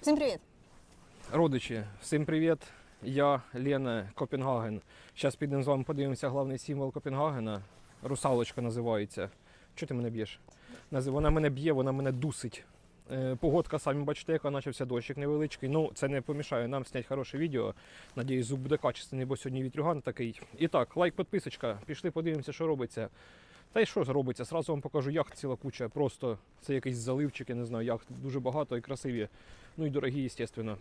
Всім привіт! Родичі, всім привіт! Я Лена Копенгаген. Зараз підемо з вами подивимося головний символ Копенгагена. Русалочка називається. Чого ти мене б'єш? Вона мене б'є, вона мене дусить. Е, Погодка, самі бачите, яка почався дощик невеличкий. Ну, це не помішає нам зняти хороше відео. Надіюсь, звук буде качественний, бо сьогодні вітрюган такий. І так, лайк, підписочка. Пішли, подивимося, що робиться. Та й що робиться? Сразу вам покажу яхт ціла куча. Просто це якийсь заливчик, я не знаю, яхт дуже багато і красиві. Ну і дорогі, звісно.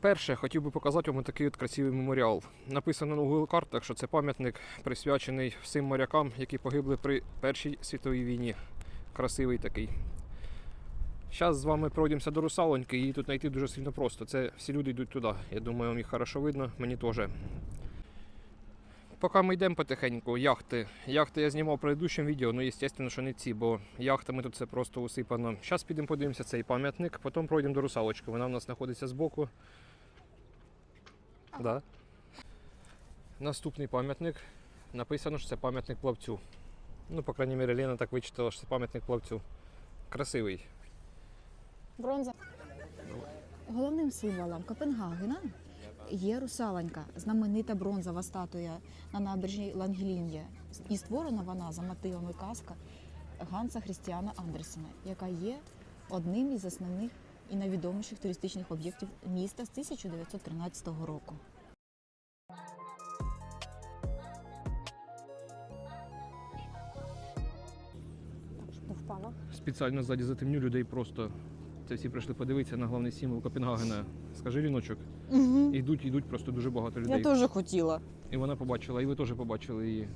Перше, хотів би показати вам такий от красивий меморіал. Написано на Google картах, що це пам'ятник присвячений всім морякам, які погибли при Першій світовій війні. Красивий такий. Зараз з вами пройдемося до Русалоньки, її тут знайти дуже сильно просто. Це всі люди йдуть туди. Я думаю, вам їх хорошо видно, мені теж. Поки ми йдемо потихеньку, яхти. Яхти я знімав в предыдущому відео, ну, звісно, що не ці, бо яхтами тут це просто усипано. Зараз підемо подивимося цей пам'ятник, потім пройдемо до русалочки. Вона в нас знаходиться збоку. Да. Наступний пам'ятник. Написано, що це пам'ятник плавцю. Ну, по крайній мірі, Лена так вичитала, що це пам'ятник плавцю. Красивий. Бронза. Головним символом Копенгагена є русалонька, знаменита бронзова статуя на набережній Лангелін'я. І створена вона за мотивами казка Ганса Хрістіана Андерсена, яка є одним із основних і найвідоміших туристичних об'єктів міста з 1913 року. Спеціально ззаді затемню людей просто. Це всі прийшли подивитися на головний символ Копенгагена. Скажи, Ліночок, Угу. ідуть, ідуть просто дуже багато людей. Я теж хотіла. І вона побачила, і ви теж побачили її.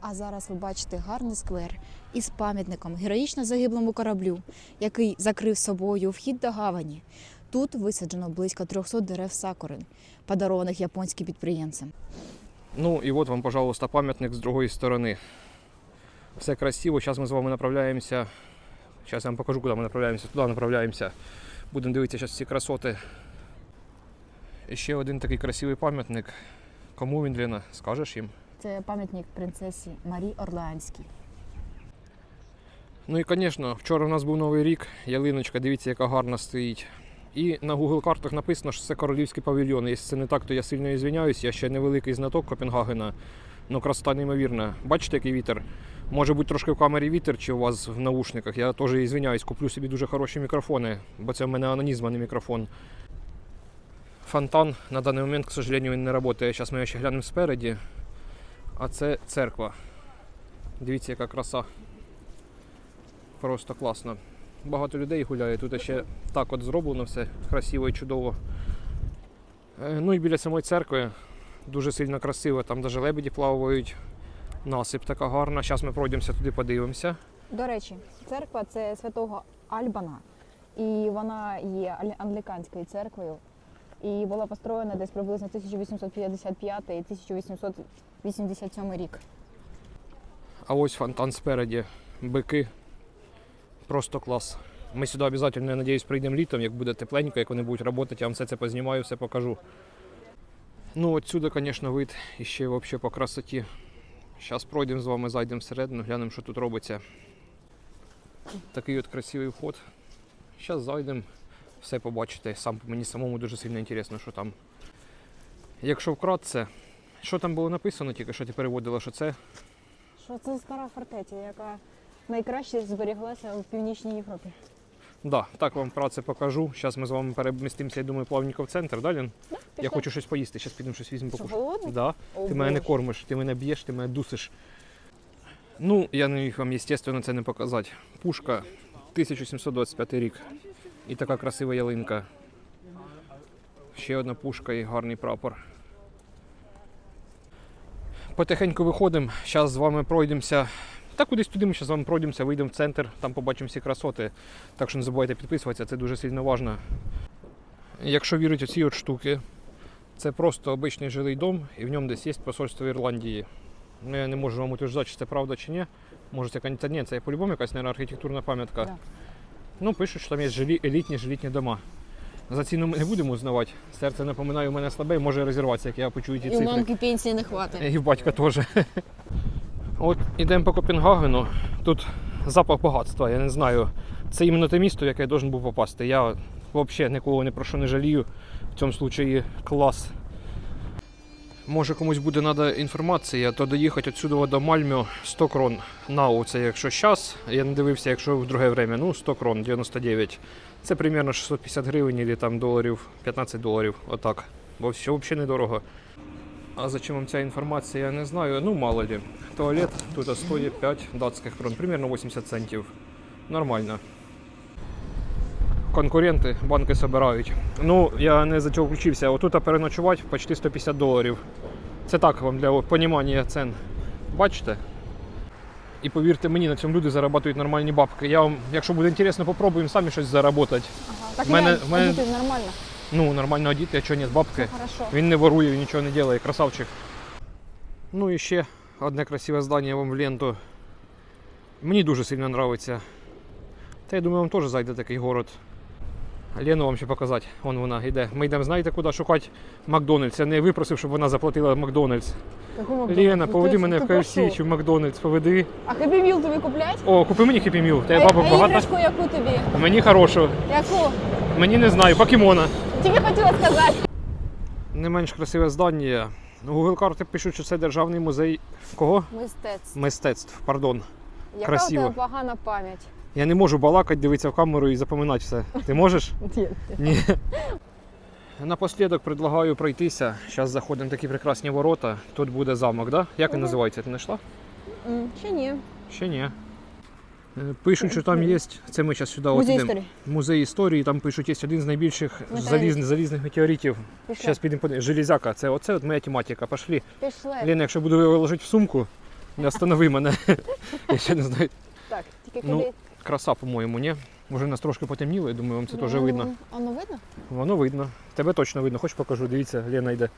А зараз ви бачите гарний сквер із пам'ятником героїчно загиблому кораблю, який закрив собою вхід до гавані. Тут висаджено близько 300 дерев сакури, подарованих японським підприємцям. Ну і от вам, пожалуйста, пам'ятник з другої сторони. Все красиво. Зараз ми з вами направляємося. Зараз я вам покажу, куди ми направляємося. Туди направляємося. Будемо дивитися зараз ці красоти. І ще один такий красивий пам'ятник. Кому він, Лена? Скажеш їм? Це пам'ятник принцесі Марії Орлеанській. Ну і, звісно, вчора у нас був новий рік. Ялиночка, дивіться, яка гарна стоїть. І на Google картах написано, що це королівський павільйон. Якщо це не так, то я сильно і звиняюсь. Я ще невеликий знаток Копенгагена. Ну, красота неймовірна. Бачите, який вітер? Може бути трошки в камері вітер чи у вас в наушниках. Я теж і звиняюсь, куплю собі дуже хороші мікрофони, бо це в мене анонізм, а мікрофон. Фонтан на даний момент, к сожалению, він не працює. Зараз ми його ще глянемо спереді. А це церква. Дивіться, яка краса. Просто класно. Багато людей гуляє. Тут ще так от зроблено все красиво і чудово. Е, Ну і біля самої церкви дуже сильно красиво. Там навіть лебеді плавають. Насип така гарна. Зараз ми пройдемося туди, подивимося. До речі, церква це святого Альбана, і вона є англіканською церквою. І була построєна десь приблизно 1855 і 1887 рік. А ось фонтан спереді. Бики. Просто клас. Ми сюди обов'язково, я надіюсь, прийдемо літом, як буде тепленько, як вони будуть працювати, я вам все це познімаю, все покажу. Ну, отсюди, звісно, вид і ще взагалі по красоті. Зараз пройдемо з вами, зайдемо всередину, глянемо, що тут робиться. Такий от красивий вход. Зараз зайдемо, все побачите. Сам мені самому дуже сильно цікаво, що там. Якщо вкратце, що там було написано, тільки що ти переводила, що це Що це стара фортеця, яка найкраще зберіглася в північній Європі. Да, так вам вкратце покажу. Зараз ми з вами перемістимося, я думаю, плавненько в центр, да, Лін? Я Пішли. хочу щось поїсти, зараз підемо щось візьмемо покушати. голодний? Да. О, Ти мене не Боже. кормиш, ти мене б'єш, ти мене дусиш. Ну, я не міг вам, звісно, це не показати. Пушка 1725 рік. І така красива ялинка. Ще одна пушка і гарний прапор. Потихеньку виходимо. Зараз з вами пройдемося. Та кудись туди ми зараз з вами пройдемося, вийдемо в центр, там побачимо всі красоти. Так що не забувайте підписуватися, це дуже сильно важливо. Якщо вірити у ці от штуки, це просто обичний жилий дом, і в ньому десь є посольство Ірландії. Ну, я не можу вам утверждати, чи це правда чи ні. Може, це та ні, це по-любому якась наверное, архітектурна пам'ятка. Да. Ну, пишуть, що там є жилі, елітні жилітні дома. За ціну ми не будемо узнавати. Серце напоминаю, у мене слабе може розірватися, як я почую ті І у цифри. мамки пенсії не хватить. І в батька теж. От ідемо по Копенгагену. Тут запах багатства. Я не знаю. Це іменно те місто, в яке я должен був попасти. Я взагалі нікого не про що не жалію. В цьому випадку клас. Може комусь буде треба інформація, то доїхати відсюди до Мальмю 100 крон. Нау, це якщо час, я не дивився, якщо в друге время, ну 100 крон, 99. Це примерно 650 гривень або там доларів, 15 доларів, отак. Бо все взагалі недорого. А зачем вам ця інформація, я не знаю. Ну, мало ли. Туалет тут стоїть 5 датських крон, примерно 80 центів. Нормально. Конкуренти банки собирають. Ну, я не за цього включився. Отут переночувати почти 150 доларів. Це так вам для розуміння цен. Бачите? І повірте мені, на цьому люди заробляють нормальні бабки. Я вам, якщо буде інтересно, попробуємо самі щось заробити. Ага. Так В мене- в мене- нормально. Ну, нормально одіти, а чого ні, бабки. Він не ворує, він нічого не робить, красавчик. Ну і ще одне красиве здання вам в ленту. Мені дуже сильно подобається. Та я думаю, вам теж зайде такий город. Лену вам ще показати. Вон вона йде. Ми йдемо, знаєте, куди шукати Макдональдс. Я не випросив, щоб вона заплатила Макдональдс. Какому Лена, Ну, поведи ти- мене в KFC чи в Макдональдс, поведи. А Happy Meal тобі куплять? О, купи мені Meal. А, Тебе бабок а багато. іграшку яку тобі? Мені хорошу. Яку? Мені не знаю, покемона. Тільки хотіла сказати. Не менш красиве здання. Google карти пишуть, що це державний музей кого? Мистецтво. Мистецтв, пардон. Яка Красиво. у тебе погана пам'ять? Я не можу балакати, дивитися в камеру і запам'ятати все. Ти можеш? Ні. Ні. Напослідок предлагаю пройтися. Зараз заходимо в такі прекрасні ворота. Тут буде замок, да? Як він називається? Ти знайшла? Ще ні. Ще ні. Е, Пишуть, що там є. Це ми зараз сюди от Музей йдемо. історії. Музей історії. Там пишуть, є один з найбільших залізних, залізних метеоритів. Пішли. Зараз підемо подивимось. Железяка. Це оце от моя тематика. Пошли. Пішли. Лена, якщо буду його ложити в сумку, не останови мене. Я ще не знаю. Так, тільки Ну, куди? Краса, по-моєму, ні? Може, нас трошки потемніло, я думаю, вам це теж Ну, видно. Воно видно? Воно видно. Тебе точно видно, хоч покажу, дивіться, Лена йде.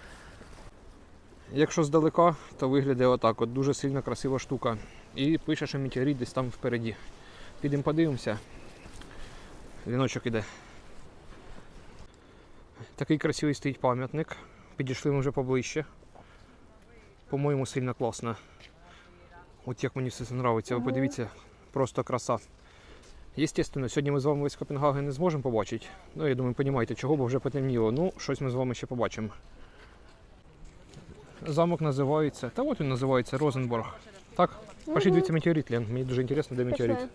Якщо здалека, то виглядає отак. От дуже сильно красива штука. І пише, що метеорит десь там впереді. Підемо подивимося. Віночок іде. Такий красивий стоїть пам'ятник. Підійшли ми вже поближче. По-моєму, сильно класно. От як мені все це подобається. Ви подивіться, просто краса. Єстественно, сьогодні ми з вами весь Копенгаген не зможемо побачити. Ну, я думаю, розумієте, чого, бо вже потемніло. Ну, щось ми з вами ще побачимо. Замок називається. Та от він називається Розенборг. Так? Пошли дивіться метеорит, Лен. Мені дуже цікаво, де метеорит. Пішли.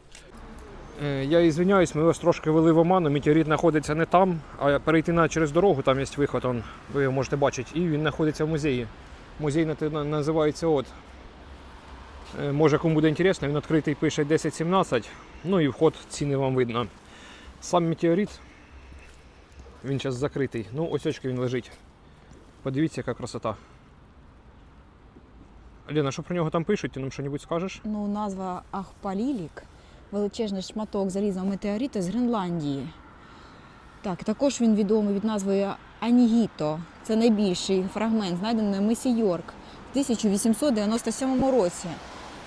Е, Я ізвиняюсь, ми вас трошки вели в оману. Метеорит знаходиться не там, а перейти на через дорогу, там є виход, он, ви його можете бачити. І він знаходиться в музеї. Музей на- на- називається от. Е, Може, кому буде інтересно, він відкритий пише 10-17. Ну і вход ціни вам видно. Сам метеорит, він зараз закритий. Ну, ось очки він лежить. Подивіться, яка красота. Лена, що про нього там пишуть? Ти нам що-небудь скажеш? Ну, назва Ахпалілік величезний шматок залізного метеорита з Гренландії. Так, також він відомий від назви Анігіто. Це найбільший фрагмент, знайдений на мисі Йорк в 1897 році.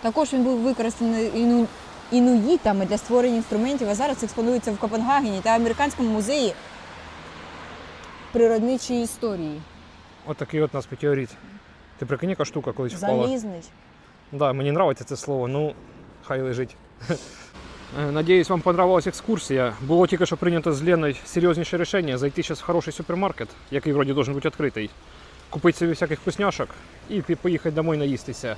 Також він був використаний іну... інуїтами для створення інструментів, а зараз експонується в Копенгагені та Американському музеї природничої історії. От такий от нас метеорит. Ти прикинь, яка штука колись впала. Залізний. Да, мені подобається це слово, ну хай лежить. Е, Надіюсь, вам понравилась екскурсія. Було тільки що прийнято з Леною серйозніше рішення зайти зараз в хороший супермаркет, який вроді должен бути відкритий, купити собі всяких вкусняшок і поїхати домой наїстися.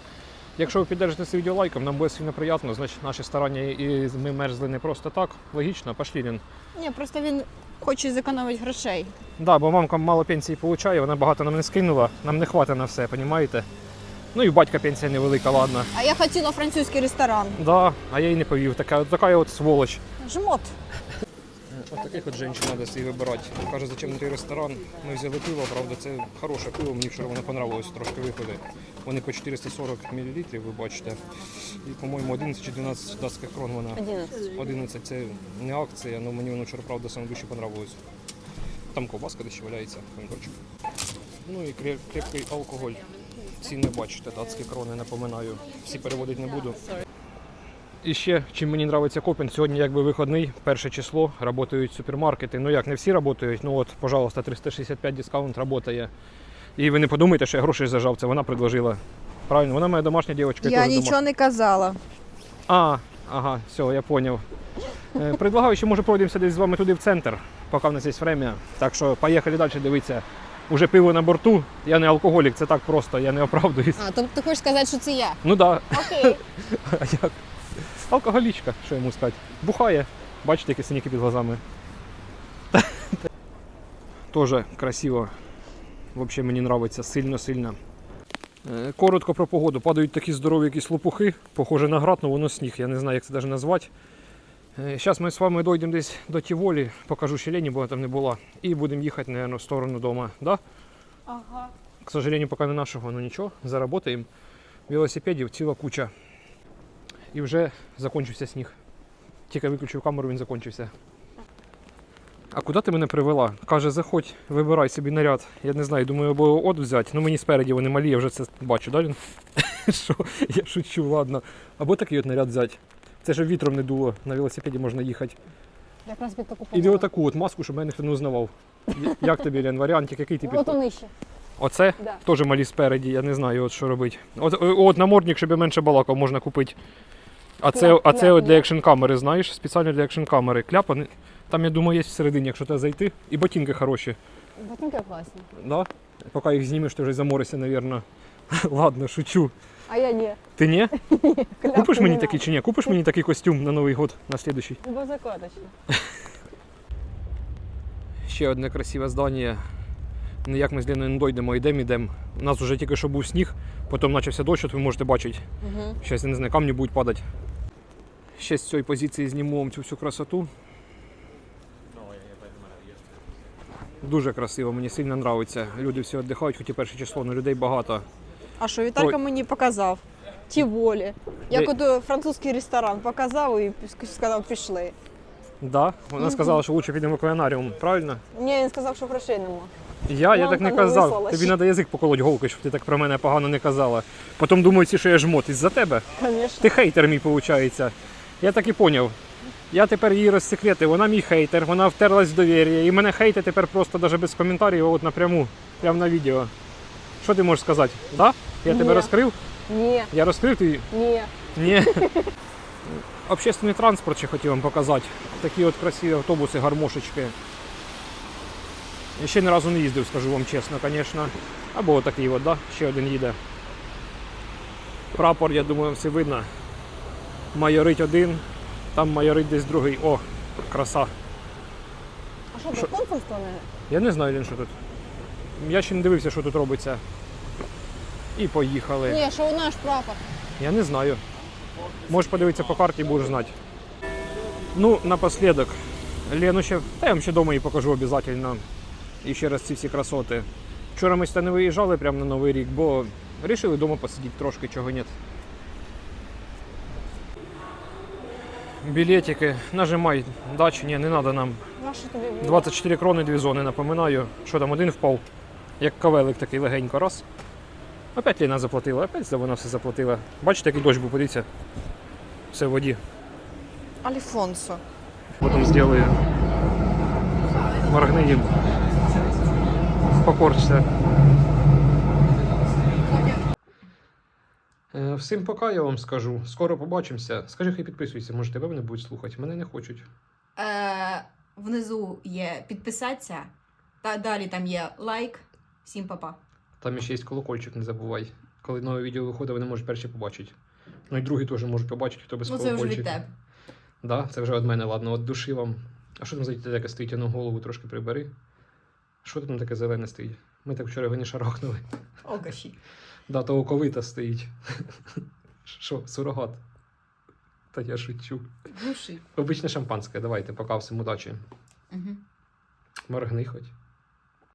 Якщо ви піддержите це відео лайком, нам буде сильно приємно, значить наші старання і ми мерзли не просто так. Логічно, пошли Лен. Ні, просто він хоче зекономити грошей. Да, бо мамка мало пенсії отримує, вона багато нам не скинула, нам не хватить на все, розумієте? Ну і в батька пенсія невелика, ладно. А я хотіла французький ресторан. Да, а я їй не повів. Така, така от сволоч. Жмот. От таких от жінок треба собі вибирати. Каже, зачем на той ресторан. Ми взяли пиво, правда, це хороше пиво, мені вчора воно понравилось, трошки виходи. Вони по 440 мл, ви бачите. І, по-моєму, 11 чи 12 датських крон вона. 11. 11 це не акція, але мені воно вчора, правда, саме більше понравилось. Там ковбаска десь ще валяється, помідорчик. Ну і креп- крепкий алкоголь. Ціни бачите, датські крони, напоминаю. Всі переводити не буду. І ще, чим мені подобається Копен, сьогодні якби вихідний, перше число, працюють супермаркети. Ну як, не всі працюють, ну от, пожалуйста, 365 дискаунт працює. І ви не подумайте, що я грошей зажав, це вона предложила. Правильно, вона моя домашня дівчинка. Я нічого дома- не казала. А, Ага, все, я поняв. Е, Предлагаю, що може пройдемося десь з вами туди в центр, поки в нас є время. Так що поїхали далі дивитися. Уже пиво на борту. Я не алкоголік, це так просто, я не оправдуюсь. А, тобто ти хочеш сказати, що це я? Ну так, да. Окей. Алкоголічка, що йому сказати. Бухає. Бачите, які синяки під глазами. Тоже красиво. Взагалі мені подобається сильно-сильно. Е, Коротко про погоду. Падають такі здорові якісь лопухи, похоже на град, але воно сніг. Я не знаю, як це навіть назвати. Зараз ми з вами дійдемо десь до Тіволі, покажу ще Лені, бо вона там не була. І будемо їхати, мабуть, в сторону дома. Да? Ага. К сожалению, пока не нашого, ну нічого, заработаємо. Велосипедів ціла куча. І вже закінчився сніг. Тільки виключив камеру, він закінчився. А куди ти мене привела? Каже, заходь, вибирай собі наряд. Я не знаю, думаю, або от взяти. Ну мені спереді вони малі, я вже це бачу, да? Лін? Що? Я шучу, ладно. Або такий от наряд взяти. Це щоб вітром не дуло, на велосипеді можна їхати. Якраз під таку І отаку от маску, щоб мене ніхто не узнавав. Як тобі, Лен, варіантик, який ти підходить? вони ще. Оце? Да. Теж малі спереді, я не знаю, от що робити. От, от намордник, щоб я менше балакав, можна купити. А це, а це от для екшн камери, знаєш, спеціально для екшн камери. Кляпани. там, я думаю, є всередині, якщо тебе зайти. І ботинки хороші. Ботинки класні. Да? Поки їх знімеш, ти вже заморишся, мабуть. Ладно, шучу. А я ні. Ти ні? Купиш мені такий чи ні? Купиш мені такий костюм на Новий год, на слідуючий? Бо закаточно. Ще одне красиве здання. Ніяк ми з Леною не дойдемо, йдемо, йдемо. У нас вже тільки що був сніг, потім почався дощ, от ви можете бачити. Угу. Зараз, я не знаю, камні будуть падати. Ще з цієї позиції зніму вам цю всю красоту. Дуже красиво, мені сильно подобається. Люди всі віддихають, хоч і перше число, але людей багато. А що Віталька Ой. мені показав? Ті волі. Як от е, французький ресторан показав і сказав, пішли. Да? Вона сказала, що краще підемо в акваріум, правильно? Ні, він сказав, що грошей нема. Я, я так не казав. Тобі треба язик поколоть голки, щоб ти так про мене погано не казала. Потім думають, всі, що я жмот із-за тебе. Звісно. Ти хейтер мій, виходить. Я так і поняв. Я тепер її розсекрети, вона мій хейтер, вона втерлась в довір'я. І мене хейтить тепер просто навіть без коментарів, от напряму, прямо на відео. Що ти можеш сказати? Да? Я тебе Ні. розкрив? Ні, Я розкрив ти? ні. Ні. Общественний транспорт ще хотів вам показати. Такі от красиві автобуси, гармошечки. Я ще ні разу не їздив, скажу вам чесно, звісно. Або отакий от, да? ще один їде. Прапор, я думаю, все видно. Майорить один, там майорить десь другий. О, краса. А що тут консульство не? Я не знаю, Лін, що тут. Я ще не дивився, що тут робиться. І поїхали. Ні, що у наш прапор. Я не знаю. Можеш подивитися по карті, будеш знати. Ну, напослідок. Лену ще. Та я вам ще вдома її покажу обов'язково. І ще раз ці всі красоти. Вчора ми сюди не виїжджали прямо на Новий рік, бо вирішили вдома посидіти трошки, чого ні. Білетики, нажимай, дачі, ні, не треба нам. На що тобі? було? 24 крони, дві зони, напоминаю. Що там, один впав, як кавелик такий легенько, раз. Опять Ліна заплатила, опять вона все заплатила. Бачите, який дощ був, подивіться. Все в воді. Альфонсо. Потім зроблю. Моргни їм. Покорчся. Е, Всім пока, я вам скажу. Скоро побачимося. Скажи, хай підписуйся, може тебе вони будуть слухати. Мене не хочуть. Е, внизу є підписатися, та далі там є лайк. Всім па-па. Там ще є колокольчик, не забувай. Коли нове відео виходить, вони можуть перші побачити. Ну і другі теж можуть побачити, хто без Ну це вже від тебе. Да, це вже від мене, ладно, от душі вам. А що там за таке стоїть? А ну голову трошки прибери. Що там таке зелене стоїть? Ми так вчора його не шарахнули. Окаші. Да, то оковита стоїть. Що, сурогат? Та я шучу. Глуши. Обичне шампанське, давайте, пока всім удачі. Угу. Моргни хоч.